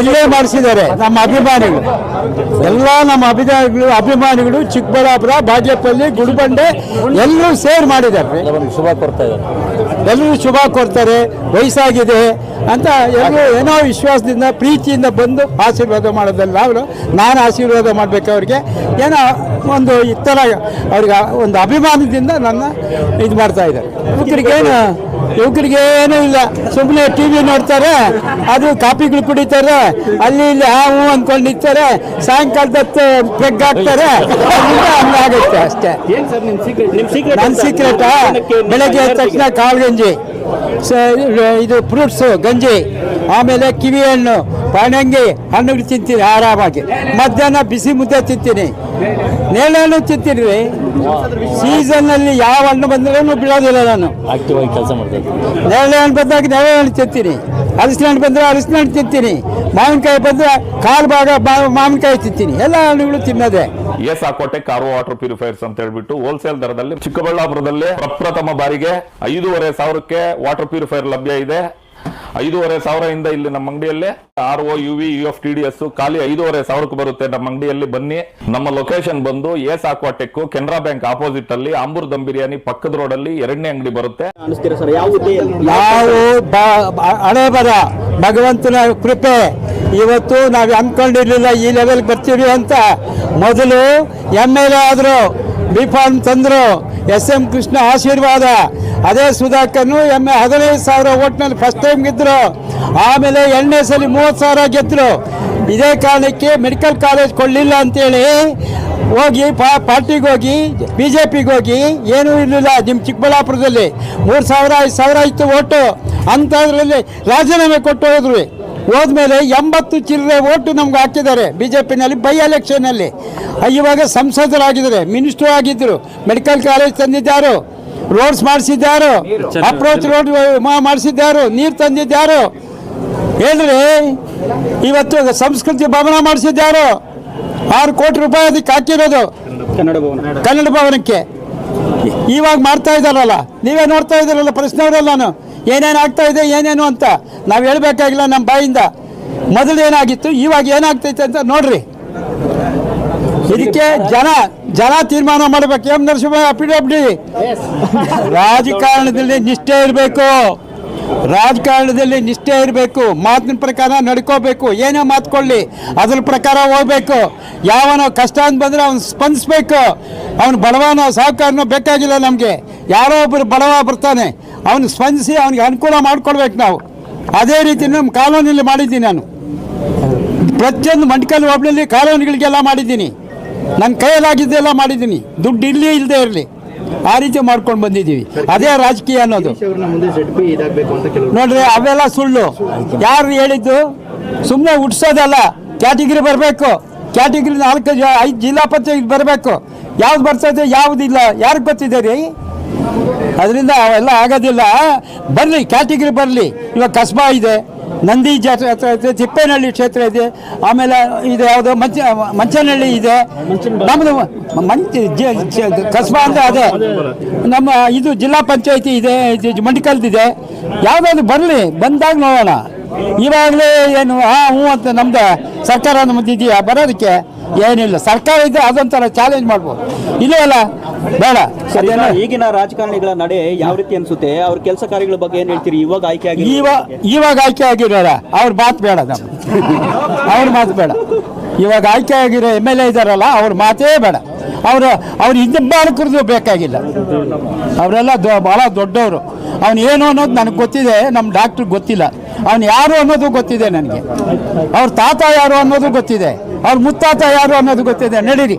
ಇಲ್ಲೇ ಮಾಡಿಸಿದ್ದಾರೆ. ನಮ್ಮ ಅಭಿಮಾನಿಗಳು. ಎಲ್ಲ ನಮ್ಮ ಅಭಿಮಾನಿಗಳು ಅಭಿಮಾನಿಗಳು ಚಿಕ್ಕಬಳ್ಳಾಪುರ ಬಾಗೇಪಲ್ಲಿ ಗುಡಿಬಂಡೆ ಎಲ್ಲರೂ ಸೇರ್ ಮಾಡಿದ್ದಾರೆ. ಶುಭ ಕೊಡ್ತಾ ಇದ್ದಾರೆ. ಎಲ್ಲರೂ ಶುಭ ಕೊಡ್ತಾರೆ ವಯಸ್ಸಾಗಿದೆ. ಅಂತ ಎಲ್ಲರೂ ಏನೋ ವಿಶ್ವಾಸದಿಂದ ಪ್ರೀತಿಯಿಂದ ಬಂದು ಆಶೀರ್ವಾದ ಮಾಡೋದಲ್ಲ ಅವರು ನಾನು ಆಶೀರ್ವಾದ ಮಾಡಬೇಕು ಅವ್ರಿಗೆ. ಏನೋ ಒಂದು ಈ ಥರ ಅವ್ರಿಗೆ ಒಂದು ಅಭಿಮಾನದಿಂದ ನನ್ನ ಇದು ಮಾಡ್ತಾ ಇದ್ದಾರೆ. ಯುವಕರಿಗೇನು ಯುವಕರಿಗೆ ಏನೂ ಇಲ್ಲ. ಸುಮ್ಮನೆ ಟಿ ವಿ ನೋಡ್ತಾರೆ ಅದು ಕಾಪಿಗಳು ಕುಡಿತಾರೆ ಅಲ್ಲಿ ಇಲ್ಲಿ ಆ ಹೂ ಅಂದ್ಕೊಂಡು ನಿಂತಾರೆ ಸಾಯಂಕಾಲದ ಹೊತ್ತು ಪೆಗ್ ಹಾಕ್ತಾರೆ ಹಂಗಾಗುತ್ತೆ ಅಷ್ಟೇ. ನನ್ನ ಸೀಕ್ರೆಟ್ ಬೆಳಗ್ಗೆ ಎದ್ದ ತಕ್ಷಣ ಕಾಳು ಗಂಜಿ ಸ- ಇದು ಫ್ರೂಟ್ಸು ಗಂಜಿ ಆಮೇಲೆ ಕಿವಿ ಹಣ್ಣು ಪಣಂಗಿ ಹಣ್ಣುಗಳು ತಿಂತೀನಿ ಆರಾಮಾಗಿ. ಮಧ್ಯಾಹ್ನ ಬಿಸಿ ಮುದ್ದೆ ತಿಂತೀನಿ. ನೇರಳೆ ತಿಂತೀನಿ ಸೀಸನ್ ಸೀಸನ್ನಲ್ಲಿ ಯಾವ ಹಣ್ಣು ಬಂದ್ರೂ ಬಿಡೋದಿಲ್ಲ ನಾನು. ಆಕ್ಟಿವ್ ಆಗಿ ಕೆಲಸ ನೇರಳೆ ಹಣ್ಣು ಬಂದಾಗ ನೇರಳೆ ಹಣ್ಣು ತಿಂತೀನಿ. ಅರಸಿನ ಹಣ್ಣು ಬಂದರೆ ಅರಿಶಿನ ಹಣ್ಣು ತಿಂತೀನಿ, ಮಾವಿನಕಾಯಿ ಬಂದರೆ ಕಾಲು ಭಾಗ ಮಾವಿನಕಾಯಿ ತಿಂತೀನಿ ಎಲ್ಲ ಹಣ್ಣುಗಳು ತಿನ್ನೋದೆ. ಎಸ್ ಆಕೋಟೆ ಕಾರು ವಾಟರ್ ಪ್ಯೂರಿಫೈರ್ಸ್ ಅಂತ ಹೇಳ್ಬಿಟ್ಟು ಹೋಲ್ಸೇಲ್ ದರದಲ್ಲಿ ಚಿಕ್ಕಬಳ್ಳಾಪುರದಲ್ಲಿ ಪ್ರಪ್ರಥಮ ಬಾರಿಗೆ ಐದೂವರೆ ಸಾವಿರಕ್ಕೆ ವಾಟರ್ ಪ್ಯೂರಿಫೈರ್ ಲಭ್ಯ ಇದೆ. ಐದೂವರೆ ಸಾವಿರದಿಂದ ಇಲ್ಲಿ ನಮ್ಮ ಅಂಗಡಿಯಲ್ಲಿ R O U V U F T D S ಖಾಲಿ ಐದೂವರೆ ಸಾವಿರಕ್ಕೆ ಬರುತ್ತೆ ನಮ್ಮ ಅಂಗಡಿಯಲ್ಲಿ. ಬನ್ನಿ. ನಮ್ಮ ಲೊಕೇಶನ್ ಬಂದು S Aquatech Canara bank opposite ಅಲ್ಲಿ ಆಂಬೂರ್ ದಮ್ ಬಿರಿಯಾನಿ ಪಕ್ಕದ ರೋಡ್ ಅಲ್ಲಿ ಎರಡನೇ ಅಂಗಡಿ ಬರುತ್ತೆ. ಅನಿಸ್ತೀರಾ ಸರ್? ಯಾವ ಹುದ್ದೆಯಲ್ಲಿ ನಾವು ಬ- ಬ- ಬರ ಭಗವಂತನ ಕೃಪೆ. ಇವತ್ತು ನಾವು ಅನ್ಕೊಂಡಿರ್ಲಿಲ್ಲ ಈ ಲೆವೆಲ್ಗೆ ಬರ್ತೀವಿ ಅಂತ. ಮೊದಲು ಎಂ ಎಲ್ ಎ ಆದರು ಬಿ ಫಾರ್ಮ್ ತಂದರು ಎಸ್ ಎಂ ಕೃಷ್ಣ ಆಶೀರ್ವಾದ. ಅದೇ ಸುಧಾಕರ್ನು ಎಮ್ಮೆ ಹದಿನೈದು ಸಾವಿರ ಓಟ್ನಲ್ಲಿ ಫಸ್ಟ್ ಟೈಮ್ ಗೆದ್ದರು ಆಮೇಲೆ ಎರಡನೇ ಸಲ ಮೂವತ್ತು ಸಾವಿರ ಗೆದ್ದರು ಇದೇ ಕಾರಣಕ್ಕೆ ಮೆಡಿಕಲ್ ಕಾಲೇಜ್ ಕೊಡಲಿಲ್ಲ ಅಂತೇಳಿ ಹೋಗಿ ಪಾರ್ಟಿಗೆ ಹೋಗಿ ಬಿ ಜೆ ಪಿಗೆ ಹೋಗಿ ಏನೂ ಇರಲಿಲ್ಲ ನಿಮ್ಮ ಚಿಕ್ಕಬಳ್ಳಾಪುರದಲ್ಲಿ. ಮೂರು ಸಾವಿರ, ಐದು ಸಾವಿರ ಇತ್ತು ಓಟು. ಅಂಥದ್ರಲ್ಲಿ ರಾಜೀನಾಮೆ ಕೊಟ್ಟು ಹೋದ್ರು. ಹೋದ್ಮೇಲೆ ಎಂಬತ್ತು ಚಿಲ್ಲರೆ ಓಟು ನಮ್ಗೆ ಹಾಕಿದ್ದಾರೆ ಬಿ ಜೆ ಪಿನಲ್ಲಿ ಬೈ ಎಲೆಕ್ಷನಲ್ಲಿ ಇವಾಗ ಸಂಸದರಾಗಿದ್ದಾರೆ ಮಿನಿಸ್ಟ್ರು ಆಗಿದ್ದರು ಮೆಡಿಕಲ್ ಕಾಲೇಜ್ ತಂದಿದ್ದಾರು. ರೋಡ್ಸ್ ಮಾಡಿಸಿದ್ದಾರು ಅಪ್ರೋಚ್ ರೋಡ್ ಮಾಡಿಸಿದ್ದಾರು ನೀರು ತಂದಿದ್ದಾರು ಹೇಳ್ರಿ. ಇವತ್ತು ಸಂಸ್ಕೃತಿ ಭವನ ಮಾಡಿಸಿದ್ದಾರು ಆರು ಕೋಟಿ ರೂಪಾಯಿ ಅದಕ್ಕೆ ಹಾಕಿರೋದು. ಕನ್ನಡ ಭವನ. ಕನ್ನಡ ಭವನಕ್ಕೆ. ಇವಾಗ ಮಾಡ್ತಾ ಇದ್ದಾರಲ್ಲ. ನೀವೇ ನೋಡ್ತಾ ಇದ್ದೀರಲ್ಲ ಪ್ರಶ್ನೆಯವರಲ್ಲ ನಾನು. ಏನೇನು ಆಗ್ತಾ ಇದೆ ಏನೇನು ಅಂತ. ನಾವು ಹೇಳ್ಬೇಕಾಗಿಲ್ಲ ನಮ್ಮ ಬಾಯಿಂದ. ಮೊದಲು ಏನಾಗಿತ್ತು? ಇವಾಗ ಏನಾಗ್ತೈತೆ ಅಂತ ನೋಡ್ರಿ. ಇದಕ್ಕೆ ಜನ ಜನ ತೀರ್ಮಾನ ಮಾಡ್ಬೇಕು. ಎಂ ನರಸಿಂಹ ಪಿಡಬ್ಡಿ ರಾಜಕಾರಣದಲ್ಲಿ ನಿಷ್ಠೆ ಇರಬೇಕು. ರಾಜಕಾರಣದಲ್ಲಿ ನಿಷ್ಠೆ ಇರಬೇಕು. ಮಾತಿನ ಪ್ರಕಾರ ನಡ್ಕೋಬೇಕು. ಏನೇ ಮಾತ್ಕೊಳ್ಳಿ, ಅದ್ರ ಪ್ರಕಾರ ಹೋಗ್ಬೇಕು. ಯಾವನ ಕಷ್ಟ ಅಂತ ಬಂದರೆ ಅವ್ನು ಸ್ಪಂದಿಸ್ಬೇಕು. ಅವನು ಬಡವನೋ ಸಾಹುಕಾರನೋ ಬೇಕಾಗಿಲ್ಲ ನಮಗೆ. ಯಾರೋ ಒಬ್ಬರು ಬಡವ ಬರ್ತಾನೆ, ಅವನು ಸ್ಪಂದಿಸಿ ಅವನಿಗೆ ಅನುಕೂಲ ಮಾಡ್ಕೊಳ್ಬೇಕು ನಾವು. ಅದೇ ರೀತಿ ನಮ್ಮ ಕಾಲೋನಿಯಲ್ಲಿ ಮಾಡಿದ್ದೀನಿ ನಾನು. ಪ್ರತಿಯೊಂದು ಮಂಡ್ಕಲ್ ಒಬ್ಬಳಲ್ಲಿ ಕಾಲೋನಿಗಳಿಗೆಲ್ಲ ಮಾಡಿದ್ದೀನಿ. ನನ್ನ ಕೈಯಲ್ಲಾಗಿದ್ದೆಲ್ಲ ಮಾಡಿದ್ದೀನಿ. ದುಡ್ಡು ಇಲ್ಲಿ ಇಲ್ಲದೆ ಇರಲಿ. ಆ ರೀತಿ ಮಾಡ್ಕೊಂಡು ಬಂದಿದ್ದೀವಿ. ಅದೇ ರಾಜಕೀಯ ಅನ್ನೋದು. ನೋಡ್ರಿ, ಅವೆಲ್ಲ ಸುಳ್ಳು. ಯಾರು ಹೇಳಿದ್ದು? ಸುಮ್ಮನೆ ಹುಟ್ಟಿಸೋದಲ್ಲ ಕ್ಯಾಟಗಿರಿ ಬರಬೇಕು. ಕ್ಯಾಟಗಿರಿ ನಾಲ್ಕು ಐದು ಜಿಲ್ಲಾ ಪಂಚಾಯತ್ ಬರಬೇಕು. ಯಾವ್ದು ಬರ್ತದೆ ಯಾವುದಿಲ್ಲ ಯಾರಿಗೆ ಗೊತ್ತಿದೆ ರೀ? ಅದರಿಂದ ಅವೆಲ್ಲ ಆಗೋದಿಲ್ಲ. ಬರಲಿ, ಕ್ಯಾಟಗಿರಿ ಬರಲಿ. ಇವಾಗ ಕಸ್ಬಾ ಇದೆ. ನಂದಿ ಜಾತ್ರೆ ಹತ್ರ ಇದೆ, ತಿಪ್ಪೇನಹಳ್ಳಿ ಕ್ಷೇತ್ರ ಇದೆ, ಆಮೇಲೆ ಇದು ಯಾವುದೋ ಮಂಚ, ಮಂಚನಹಳ್ಳಿ ಇದೆ. ನಮ್ಮದು ಮಂಚ ಕಸ್ಬಾ ಅಂದರೆ ಅದೇ. ನಮ್ಮ ಇದು ಜಿಲ್ಲಾ ಪಂಚಾಯತಿ ಇದು ಮಂಡಿಕಲ್ದಿದೆ. ಯಾವುದಾದ್ರು ಬರಲಿ, ಬಂದಾಗ ನೋಡೋಣ. ಇವಾಗಲೇ ಏನು ಆ ಹ್ಞೂ ಅಂತ ನಮ್ದು ಸರ್ಕಾರ ಇದೆಯಾ ಬರೋದಕ್ಕೆ ಏನಿಲ್ಲ. ಸರ್ಕಾರ ಇದ್ದರೆ ಅದೊಂಥರ ಚಾಲೆಂಜ್ ಮಾಡ್ಬೋದು. ಇಲ್ಲೇ ಅಲ್ಲ ಬೇಡ ಈಗಿನ ರಾಜಕಾರಣಿಗಳ ನಡೆ ಯಾವ ರೀತಿ ಅನ್ಸುತ್ತೆ? ಅವ್ರ ಕೆಲಸ ಕಾರ್ಯಗಳ ಬಗ್ಗೆ ಏನ್ ಹೇಳ್ತೀರಿ? ಇವಾಗ ಆಯ್ಕೆ ಆಗಿ ಇವಾಗ ಇವಾಗ ಆಯ್ಕೆ ಆಗಿರೋರ? ಅವ್ರ ಮಾತು ಬೇಡ ನಮ್ಗೆ. ಅವ್ರ ಮಾತು ಬೇಡ. ಇವಾಗ ಆಯ್ಕೆ ಆಗಿರೋ ಎಂ ಎಲ್ ಎ ಇದ್ದಾರಲ್ಲ ಅವ್ರ ಮಾತೇ ಬೇಡ. ಅವರು ಅವ್ರ ಕುರಿದು ಬೇಕಾಗಿಲ್ಲ. ಅವರೆಲ್ಲ ದೊ ಭಾಳ ದೊಡ್ಡವರು. ಅವ್ನು ಏನು ಅನ್ನೋದು ನನಗೆ ಗೊತ್ತಿದೆ ನಮ್ಮ ಡಾಕ್ಟ್ರಿಗೆ ಗೊತ್ತಿಲ್ಲ. ಅವ್ನು ಯಾರು ಅನ್ನೋದು ಗೊತ್ತಿದೆ ನನಗೆ. ಅವ್ರ ತಾತ ಯಾರು ಅನ್ನೋದು ಗೊತ್ತಿದೆ. ಅವ್ರ ಮುತ್ತಾತ ಯಾರು ಅನ್ನೋದು ಗೊತ್ತಿದೆ. ನಡೀರಿ.